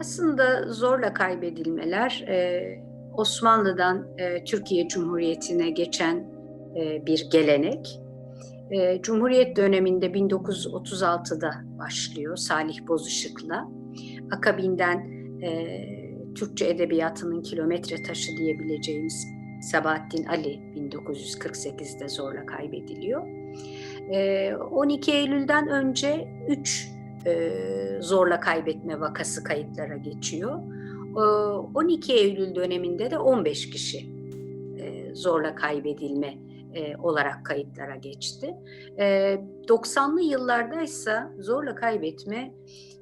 Aslında zorla kaybedilmeler e, Osmanlı'dan e, Türkiye Cumhuriyeti'ne geçen e, bir gelenek. Cumhuriyet döneminde 1936'da başlıyor Salih Bozışık'la. Akabinden Türkçe Edebiyatı'nın kilometre taşı diyebileceğimiz Sabahattin Ali 1948'de zorla kaybediliyor. E, 12 Eylül'den önce 3 e, zorla kaybetme vakası kayıtlara geçiyor. E, 12 Eylül döneminde de 15 kişi e, zorla kaybedilme e, olarak kayıtlara geçti. E, 90'lı yıllarda ise zorla kaybetme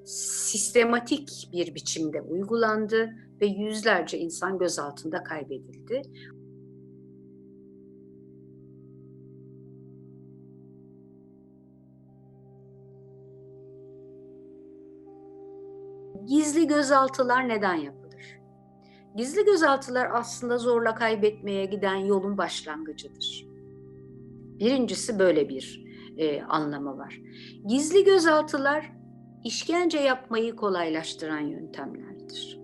sistematik bir biçimde uygulandı ve yüzlerce insan gözaltında kaybedildi. Gizli gözaltılar neden yapılır? Gizli gözaltılar aslında zorla kaybetmeye giden yolun başlangıcıdır. Birincisi böyle bir e, anlamı var. Gizli gözaltılar işkence yapmayı kolaylaştıran yöntemlerdir.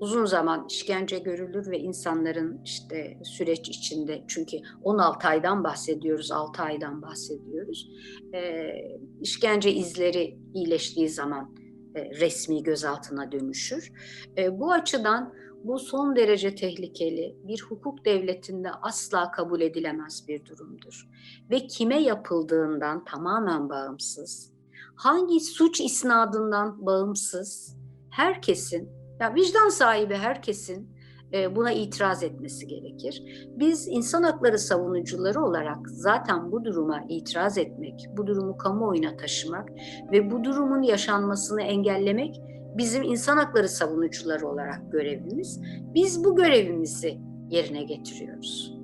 Uzun zaman işkence görülür ve insanların işte süreç içinde çünkü 16 aydan bahsediyoruz, 6 aydan bahsediyoruz. E, işkence izleri iyileştiği zaman resmi gözaltına dönüşür. E, bu açıdan bu son derece tehlikeli, bir hukuk devletinde asla kabul edilemez bir durumdur. Ve kime yapıldığından tamamen bağımsız, hangi suç isnadından bağımsız, herkesin, ya vicdan sahibi herkesin e, buna itiraz etmesi gerekir. Biz insan hakları savunucuları olarak zaten bu duruma itiraz etmek, bu durumu kamuoyuna taşımak ve bu durumun yaşanmasını engellemek bizim insan hakları savunucuları olarak görevimiz. Biz bu görevimizi yerine getiriyoruz.